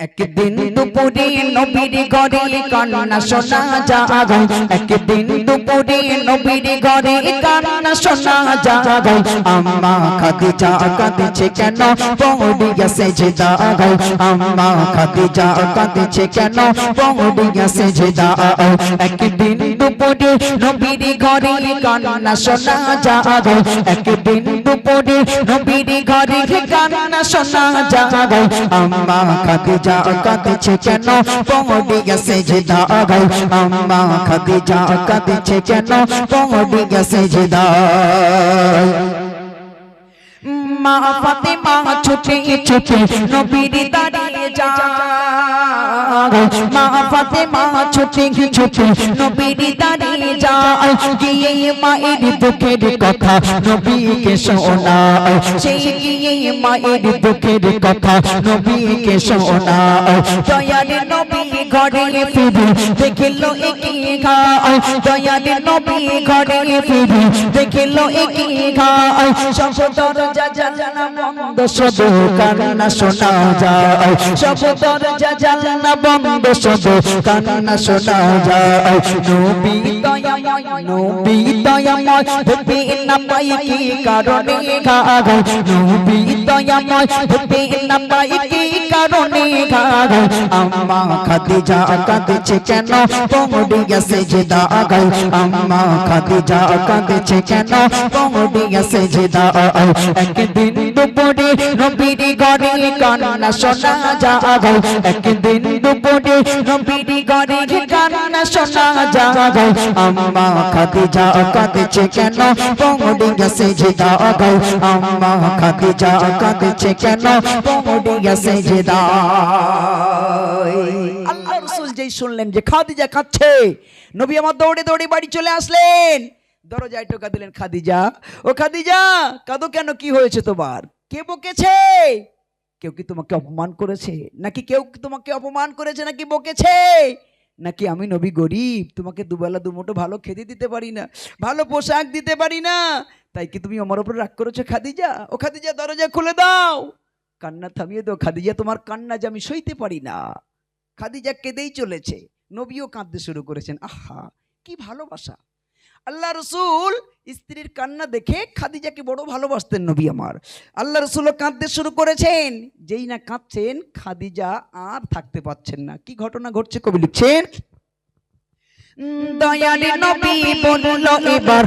একদিন দুপুরে নবীর ঘরে কান্না শোনা যায় একদিন দুপুরে নবীর ঘরে কান্না শোনা যায় আম্মা খাদিজা কাঁদছে কেন পৌড়িয়া সেজদা গায় আম্মা খাদিজা কাঁদছে কেন পৌড়িয়া সেজদা একদিন দুপুরে নবীর ঘরে কান্না শোনা যায় একদিন দুপুরে নবীর ঘরে কান্না শোনা যায় আম্মা খাদিজা কাঁদছে কেন পৌড়িয়া সেজদা গায় আম্মা খাদিজা কাঁদছে কেন পৌড়িয়া সেজদা মা ফাতেমা ছুটে ছুটে নবীর দাঁড়িয়ে যায়। মা ফাতেমা ছুটে ছুটে নবীর দাঁড়িয়ে যায়। গিয়ে মায়ের দুঃখের কথা নবীকে শোনায় সেই গিয়ে মায়ের দুঃখের কথা নবীকে শোনায় দয়ার নবী ঘরে ফিরে দেখিল একি গায় দয়ার নবী ঘরে ফিরে দেখিল একি গায় সব দরজা জানলা বন্ধ, সব কান্না শোনা যায়। সব দরজা জানলা বন্ধ, সব কান্না শোনা যায়। নবী দয়াময় নবী দয়াময় ভেবে না পাই কি কারণে গায় নবী দয়াময় ভেবে না পাই কি কারণে গায় আম্মা খাদিজা কাঁদছে কেন পৌড়িয়া সেজদা গায় আম্মা খাদিজা কাঁদছে কেন পৌড়িয়া সেজদা একদিন কান্না শোনা একদিন কান্না শোনা আম্মা কাঁদছে কেন? সেজদা গায় আম্মা কাঁদছে কেন? পৌড়িয়া সেজদা আল্লাহ যেই শুনলেন যে খাদিজা কাঁদছে, নবী আমার দৌড়ে দৌড়ে বাড়ি চলে আসলেন। দরজায় টোকা দিলেন, খাদিজা, ও খাদিজা, কাঁদো কেন? কি হয়েছে তোমার? কে বকেছে? কেউ কি তোমাকে অপমান করেছে? নাকি কেউ তোমাকে অপমান করেছে? নাকি বকেছে? নাকি আমি নবী গরিব? তোমাকে দুবেলা দুমুঠো ভালো খেতে দিতে পারি না, ভালো পোশাক দিতে পারি না। তাই কি তুমি আমার উপর রাগ করেছ খাদিজা? ও খাদিজা, দরজা খুলে দাও। কান্না থামিয়ে দাও। খাদিজা, তোমার কান্না যে আমি সইতে পারি না। খাদিজা কেঁদেই চলেছে। নবীও কাঁদতে শুরু করেছেন। আহা, কি ভালোবাসা। আল্লাহ রসুল স্ত্রীর কান্না দেখে খাদিজাকে বড় ভালোবাসতেন নবী আমার। আল্লাহ রসুলও কাঁদতে শুরু করেছেন। যেই না কাঁদছেন, খাদিজা আর থাকতে পাচ্ছেন না। কি ঘটনা ঘটছে কবি লিখছেন? দয়ালি নবী বলল, এবার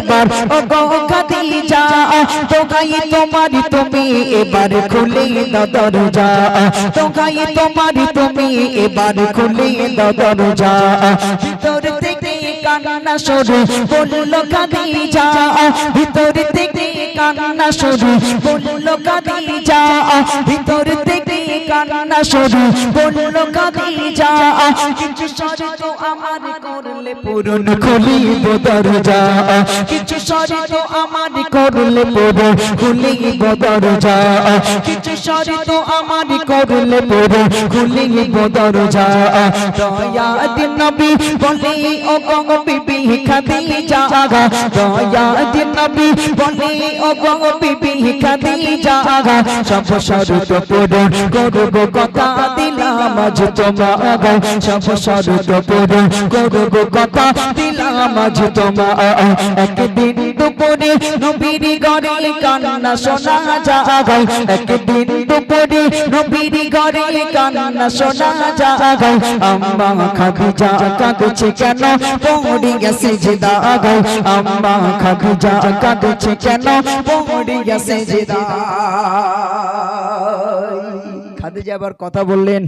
এবার খাদিজা তোকাই তোমার, তুমি এবার খুলে দরজা। তোকাই তোমার, তুমি এবার খুলে দরজা। ভিতর থেকে কান্না বলল খাদিজা ভিতর থেকে কান্না বলল খাদিজা ভিতর থেকে কান্না বলল খাদিজা কিছু শর্ত আমার করলে পূরণ খুলিব দরজা, কিছু শর্ত আমার করলে পূরণ খুলিব দরজা, কিছু শর্ত আমার করলে পূরণ দরজা। দয়া দিন নবী বলে ও গঙ্গ বিবি খাদিজা দয়া দিন নবী বলে ও গঙ্গ বিবি খাদিজা সব শর্ত পূরণ করব কথা দিলাম আজ তোমার সব শর্ত পূরণ একদিন দুপুরে ঘরে কান্না শোনা একদিন দুপুরে ঘরে কান্না শোনা আম্মা খাদিজা কাঁদছে কেন? গেছে আম্মা খাদিজা কাঁদছে কেন? গেছে খাদিজা আবার কথা বললেন।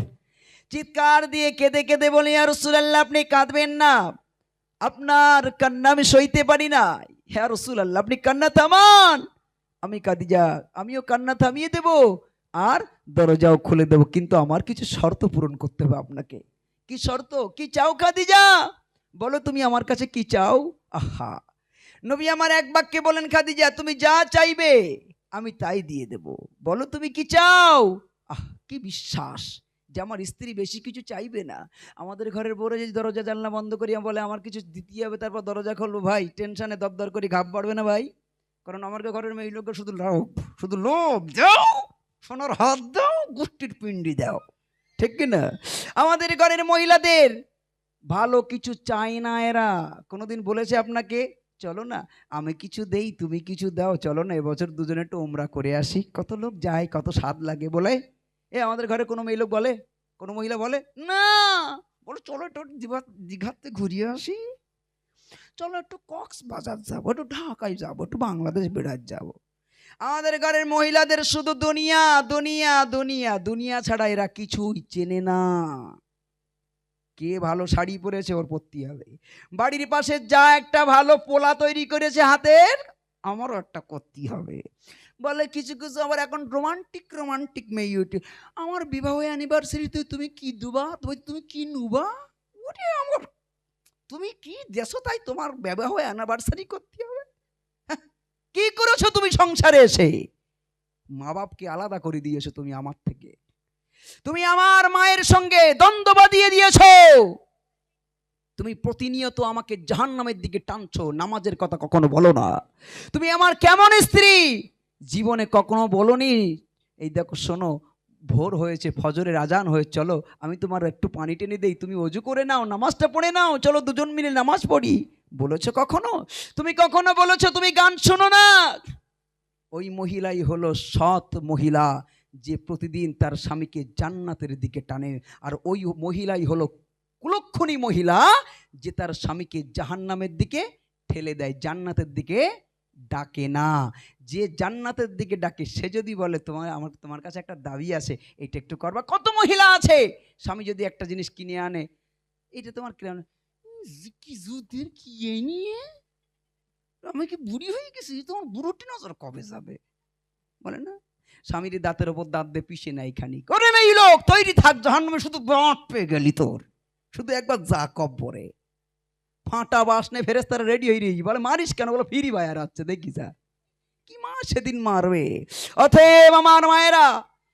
চিৎকার দিয়ে কেঁদে কেঁদে বলি আর রসুলাল্লাহ, আপনি কাঁদবেন না। আপনার কান্না আমি সইতে পারি না হ্যাঁ রসুল আল্লাহ আপনি কান্না থামান। আমি কাদিজা আমিও কান্না থামিয়ে দেব আর দরজাও খুলে দেব, কিন্তু আমার কিছু শর্ত পূরণ করতে হবে আপনাকে। কি শর্ত? কি চাও খাদিজা? বলো তুমি আমার কাছে কি চাও? আহা, নবী আমার এক বাক্যে বলেন, খাদিজা, তুমি যা চাইবে, আমি তাই দিয়ে দেব। বলো তুমি কি চাও? আহ, কি বিশ্বাস? যে আমার স্ত্রী বেশি কিছু চাইবে না। আমাদের ঘরের বউরা যদি দরজা জানলা বন্ধ করি বলে, আমার কিছু দিতে হবে, তারপর দরজা খুলবো ভাই। টেনশনে দরদর করি ঘাপ বাড়বে না ভাই। কারণ আমার ঘরের মেয়ে লোকের শুধু লোভ শুধু লোভ, যাও, সোনার হাত দাও গোষ্ঠীর পিণ্ডি দাও। ঠিক না আমাদের ঘরের মহিলাদের ভালো কিছু চাই না এরা। কোনোদিন বলেছে আপনাকে, চলো না, আমি কিছু দেই, তুমি কিছু দাও, চলো না, এবছর দুজনে একটু ওমরা করে আসি। কত লোক যায়, কত স্বাদ লাগে বলে। এ, আমাদের ঘরে কোনো মেয়ে লোক বলে? কোনো মহিলা বলে? না। বলো, চলো একটু দীঘা- দীঘাতে ঘুরিয়ে আসি। চলো একটু কক্স বাজার যাব, একটু ঢাকায় যাব, একটু বাংলাদেশ বেড়াত যাব। আমাদের ঘরের মহিলাদের শুধু দুনিয়া দুনিয়া দুনিয়া। দুনিয়া ছাড়া এরা কিছুই চেনে না। কে ভালো শাড়ি পরেছে ওর পরতে হবে। বাড়ির পাশে যা একটা ভালো পোলা তৈরি করেছে হাতের, আমারও একটা করতে হবে। বলে কিছু কিছু আবার এখন রোমান্টিক রোমান্টিক মেয়ে উঠে আমার বিবাহ অ্যানিভার্সারিতে তুমি কি দুবা? তুমি কি নুবা? ওরে আমার তুমি কি দেশো তাই তোমার বিবাহ অ্যানিভার্সারি করতে হবে? হ্যাঁ, কি করেছ তুমি সংসারে এসে? মা বাপকে আলাদা করে দিয়েছ তুমি আমার থেকে। তুমি আমার মায়ের সঙ্গে দ্বন্দ্ব বাঁধিয়ে দিয়েছ। তুমি প্রতিনিয়ত আমাকে জাহান্নামের দিকে টানছো। নামাজের কথা কখনো বলো না। তুমি আমার কেমন স্ত্রী? জীবনে কখনো বলনি, এই দেখো শোনো, ভোর হয়েছে, ফজরের আজান হয়ে, চলো, আমি তোমার একটু পানি টেনে দেই, তুমি অজু করে নাও, নামাজটা পড়ে নাও, চলো দুজন মিলে নামাজ পড়ি। বলেছ কখনো? তুমি কখনো বলেছ, তুমি গান শোনো না। ওই মহিলাই হলো সৎ মহিলা, যে প্রতিদিন তার স্বামীকে জান্নাতের দিকে টানে, আর ওই মহিলাই হলো কুলক্ষণী মহিলা, যে তার স্বামীকে জাহান্নামের দিকে ঠেলে দেয়, জান্নাতের দিকে ডাকে না। যে জান্নাতের দিকে ডাকে, সে যদি বলে, তোমার, আমার, তোমার কাছে একটা দাবি আছে এটা একটু করবা। কত মহিলা আছে। স্বামী যদি একটা জিনিস কিনে আনে এটা তোমার কিনে? কি জুদের কি এই নিয়ে? আমি কি বুড়ি হয়ে গেছি? তোমার বুড়োটি নজর কবে যাবে? বলে না। স্বামীর দাঁতের ওপর দাঁত দিয়ে পিষে নাই খানি। করে নাই লোক, তৈরি থাক জাহান্নামে শুধু বাঁট পেয়ে গেলি তোর। শুধু একবার যা কব্বরে। ফাঁটা বাসনে ফেরেস্তারা রেডি হয়ে রয়েছি। বলে, মারিস কেন? বলে, ফিরি বায়ার হচ্ছে, দেখি যা কি মা সেদিন মারবে? অতএব আমার মায়েরা,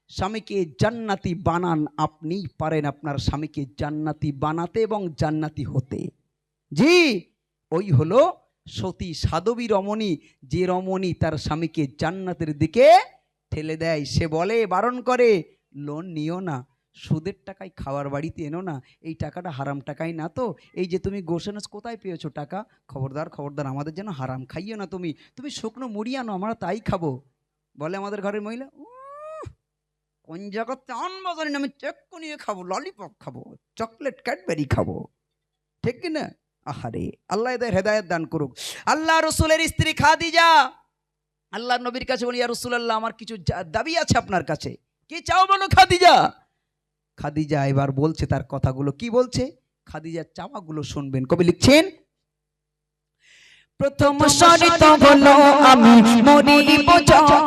স্বামীকে জান্নাতি বানান আপনিই পারেন আপনার স্বামীকে জান্নাতি বানাতে এবং জান্নাতি হতে। জি, ওই হলো সতী সাধবী রমণী। যে রমণী তার স্বামীকে জান্নাতের দিকে ঠেলে দেয়, সে বলে, বারণ করে, লোন নিও না। সুদের টাকায় খাওয়ার বাড়িতে এনো না এই টাকাটা হারাম টাকাই না তো? এই যে তুমি গোসেনস কোথায় পেয়েছ টাকা? খবরদার খবরদার আমাদের যেন হারাম খাইও না তুমি। তুমি শুকনো মুড়ি আনো আমরা তাই খাব। বলে আমাদের ঘরের মহিলা "উহ, কোন জায়গাতে আনব জানি আমি চেক নিয়ে খাব ললিপপ খাব চকলেট ক্যাডবেরি খাব। ঠিক কি না? আহারে আল্লাহ এদের হেদায়ত দান করুক। আল্লাহ রসুলের স্ত্রী খাদিজা আল্লাহ নবীর কাছে বলি আর রসুল আল্লাহ আমার কিছু দাবি আছে আপনার কাছে। কি চাও বলো খাদিজা? খাদিজা এবার বলছে তার কথাগুলো। কি বলছে? খাদিজার চাওয়াগুলো শুনবেন। কবি লিখছেন প্রথম সরিত হলো আমি মরিব যখন।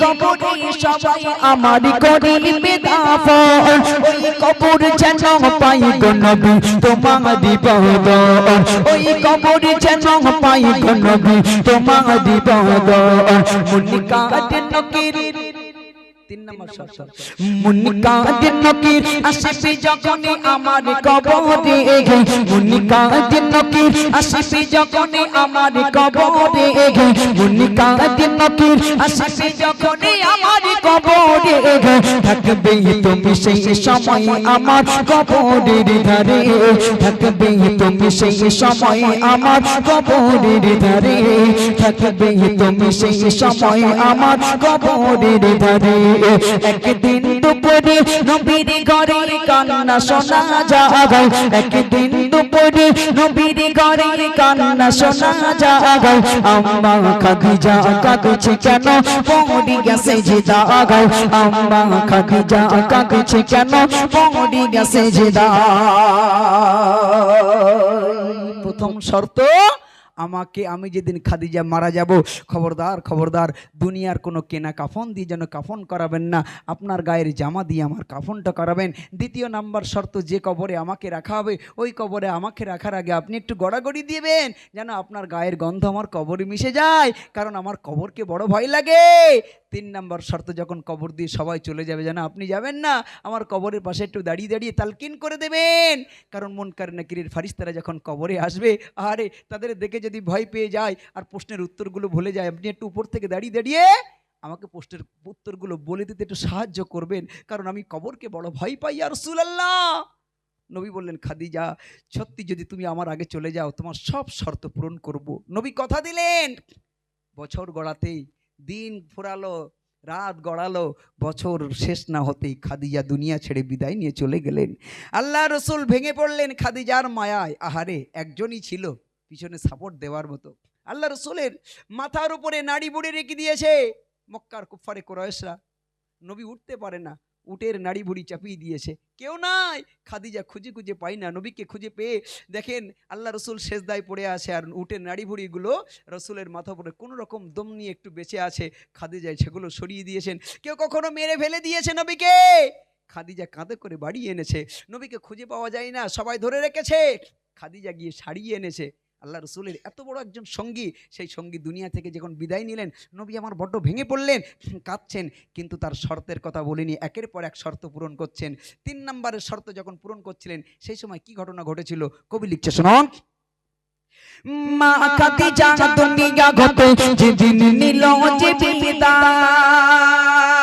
কবরে সবাই আমার করিবে দাফন ওই কবর যেন পাই গো নবী তোমার বিপদ ওই কবর যেন পাই গো নবী তোমার বিপদ মুনিকা নকির তিন নম্বর সর সর মুনিকা নকির আসবে যখনই আমার কবরে মুনিকা নকির আসবে যখনই আমার কবরে মুনিকা নকির আসবে যখনই আমার কবরে থাকবে তুমি সেই সময় আমার কবরের ধারে থাকবে তুমি সেই সময় আমার কবরের ধারে থাকবে তুমি সেই সময় আমার কবরের ধারে একদিন দুপুরে নবীর ঘরে কান্না শোনা যায়। একদিন দুপুরে নবীর ঘরে কান্না শোনা যায়। আম্মা খাদিজা কাঁদছে কেন পড়ি গেছে যে দাগায় আম্মা খাদিজা কাঁদছে কেন পড়ি গেছে যে দাগায় প্রথম শর্ত আমাকে, আমি যেদিন খাদিজা মারা যাব, খবরদার খবরদার, দুনিয়ার কোনো কেনা কাফন দিয়ে যেন কাফন করাবেন না, আপনার গায়ের জামা দিয়ে আমার কাফনটা করাবেন। দ্বিতীয় নাম্বার শর্ত, যে কবরে আমাকে রাখা হবে, ওই কবরে আমাকে রাখার আগে আপনি একটু গড়াগড়ি দিবেন, যেন আপনার গায়ের গন্ধ আমার কবরে মিশে যায়, কারণ আমার কবরকে বড় ভয় লাগে। তিন নাম্বার শর্ত, যখন কবর দিয়ে সবাই চলে যাবে, যেন আপনি যাবেন না, আমার কবরের পাশে একটু দাঁড়িয়ে দাঁড়িয়ে তালকিন করে দেবেন। কারণ মন কারে নাকিরের ফারিস্তারা যখন কবরে আসবে, আরে, তাদের দেখে যদি ভয় পেয়ে যায় আর প্রশ্নের উত্তরগুলো ভুলে যায়, আপনি একটু উপর থেকে দাঁড়িয়ে দাঁড়িয়ে আমাকে প্রশ্নের উত্তরগুলো বলে দিতে একটু সাহায্য করবেন। কারণ আমি কবরকে বড় ভয় পাই আর সুলাল্লাহ নবী বললেন, খাদিজা, সত্যি যদি তুমি আমার আগে চলে যাও, তোমার সব শর্ত পূরণ করব। নবী কথা দিলেন। বছর গড়াতেই, দিন ফুরালো, রাত গড়ালো, বছর শেষ না হতেই খাদিজা দুনিয়া ছেড়ে বিদায় নিয়ে চলে গেলেন। আল্লাহ রসুল ভেঙে পড়লেন খাদিজার মায়ায়। আহারে, একজনই ছিল। পিছনে সাপোর্ট দেওয়ার মতো। আল্লাহ রসুলের মাথার উপরে নাড়ি বুড়ে রেখে দিয়েছে। মক্কার কুফারে কোরয়েশরা নবী উঠতে পারে না, উটের নাড়ি বুড়ি চাপিয়ে দিয়েছে। কেউ নাই, খাদিজা খুঁজে খুঁজে পাই না, নবীকে খুঁজে পেয়ে দেখেন আল্লাহ রসুল শেষদায় পড়ে আছে আর উটের নাড়ি ভুড়িগুলো রসুলের মাথা উপরে কোনো রকম দম নিয়ে একটু বেঁচে আছে। খাদিজায় সেগুলো সরিয়ে দিয়েছেন। কেউ কখনো মেরে ফেলে দিয়েছে নবীকে। খাদিজা কাঁধে করে বাড়ি এনেছে। নবীকে খুঁজে পাওয়া যায় না, সবাই ধরে রেখেছে। খাদিজা গিয়ে সারিয়ে এনেছে। আল্লাহ রসুলের এত বড় একজন সঙ্গী, সেই সঙ্গী দুনিয়া থেকে যখন বিদায় নিলেন, নবী আমার বড্ড ভেঙে পড়লেন, কাঁদছেন, কিন্তু তার শর্তের কথা বলিনি। একের পর এক শর্ত পূরণ করছেন। তিন নম্বরের শর্ত যখন পূরণ করছিলেন, সেই সময় কি ঘটনা ঘটেছিল? কবি লিখছে শুনুন মা নিল যে বিদায়।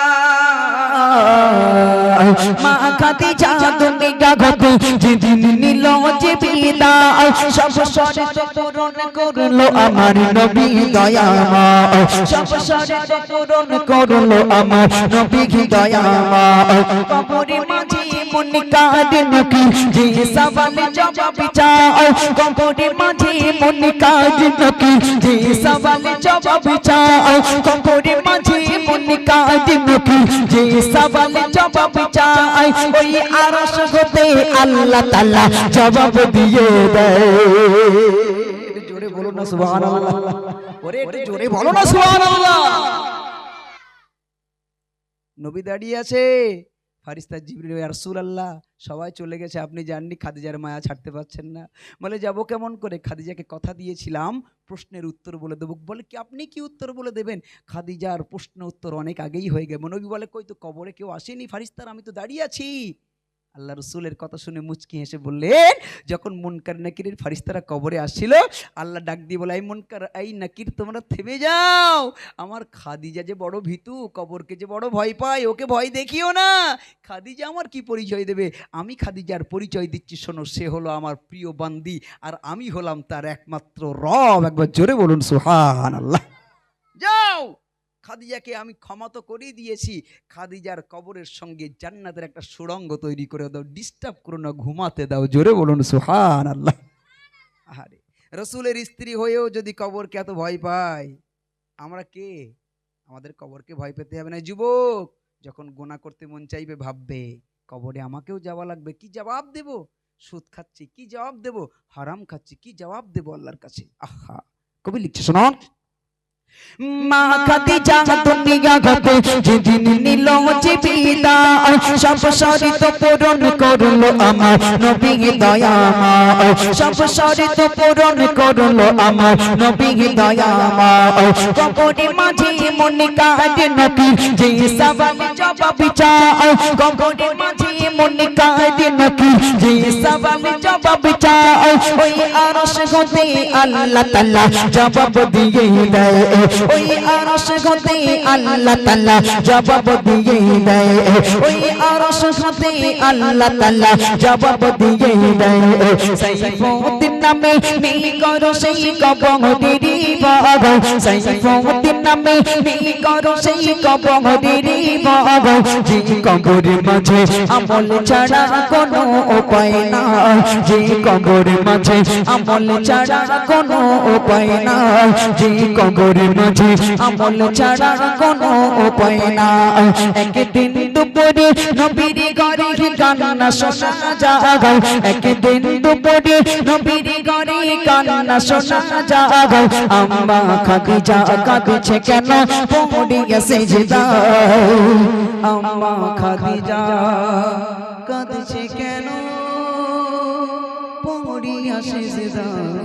মা খাদিজা দুনিয়া গতে যেদিন নিল যে বিদায় সব শর্ত পূরণ করল আমার নবী দয়াময় সব শর্ত পূরণ করল আমার নবী দয়াময় কবরে মাঝে মনে কাঁদে নাকি যে সওয়ালে জবাব চাও। কবরে মাঝে মনে কাঁদে নাকি যে সওয়ালে জবাব চাও। কবরে মাঝে মনে কাঁদে নাকি যে সওয়ালে জবাব চাই ওই আরশ হতে আল্লাহ তাআলা জবাব দিয়ে দেয়। জোরে বলো না, সুবহানাল্লাহ। ওরে একটু জোরে বলো না, সুবহানাল্লাহ। নবী দাঁড়িয়ে আছে। ফারিস্তা জিবরি আরসুল আল্লাহ সবাই চলে গেছে, আপনি জাননি খাদিজার মায়া ছাড়তে পারছেন না। বলে, যাব কেমন করে? খাদিজাকে কথা দিয়েছিলাম, প্রশ্নের উত্তর বলে দেবো। বলে, কি, আপনি কি উত্তর বলে দেবেন? খাদিজার প্রশ্ন উত্তর অনেক আগেই হয়ে গেছে নবী বলে, কই তো, কবরে কেউ আসেনি, ফারিস্তার, আমি তো দাঁড়িয়ে আছি। আল্লাহ রসুলের কথা শুনে মুচকি হেসে বললেন, যখন মুনকার নাকিরের ফারিস্তারা কবরে আসছিল, আল্লাহ ডাক দিয়ে বলে, এই মুনকার, এই নাকির, তোমরা থেমে যাও। আমার খাদিজা যে বড় ভীতু, কবরকে যে বড় ভয় পায়, ওকে ভয় দেখিও না। খাদিজা আমার কি পরিচয় দেবে? আমি খাদিজার পরিচয় দিচ্ছি, শোনো, সে হলো আমার প্রিয় বান্দি, আর আমি হলাম তার একমাত্র রব। একবার জোরে বলুন সুহান আল্লাহ যাও! খাদিজাকে আমি ক্ষমা তো করেই দিয়েছি। খাদিজার কবরের সঙ্গে জান্নাতের একটা সুড়ঙ্গ তৈরি করে দাও ডিস্টার্ব করো না, ঘুমাতে দাও, জোরে বলুন সুহান আল্লাহ আহারে, রসুলের স্ত্রী হয়েও যদি কবরকে এত ভয় পায়, আমরা কে? আমাদের কবরকে ভয় পেতে হবে না যুবক। যখন গোনা করতে মন চাইবে, ভাববে, কবরে আমাকেও যাওয়া লাগবে, কি জবাব দেব? সুদ খাচ্ছি, কি জবাব দেব? হারাম খাচ্ছি, কি জবাব দেব আল্লাহর কাছে? আহা, কবি লিখছে শোনো মা খাদিজা দুনিয়া গতে যেদিন নিল বিদায় সব শরিত পূরণ করল আমার নবী দয়াময়। সব শরিত পূরণ করল আমার নবী দয়াময়। কবরে মাঝে মনে কাঁদে নাকি যে সওয়াল জবাব চাও কবরে মাঝে মনে কাঁদে নাকি যে সওয়াল জবাব চাও ওই আরশ হতে আল্লাহ তাআলা জবাব দিয়ে দেয়। ওই আরশ হতে আল্লাহ তাআলা জবাব দিয়ে দেয়। ওই আরশ হতে আল্লাহ তাআলা জবাব দিয়ে দেয়। সাইফুদ্দিন নামে মি করো সেই কবরেরই বাগ সাইফুদ্দিন নামে মি করো সেই কবরেরই বাগ যে কবরের মাঝে আমল ছাড়া কোনো উপায় না। যে কবরের মাঝে আমল ছাড়া কোনো উপায় না। যে কবরের মাঝে আমল ছাড়া কোনো উপায় না একদিন দুপুরে নবীর ঘরে কান্না শোনা যাগাও একদিন দুপুরে নবীর ঘরে কান্না শোনা যাগাও আম্মা খাদিজা কাঁদছে কেন? পড়িয়া সেজদায় আম্মা খাদিজা কাঁদছে কেন? পড়িয়া সেজদায়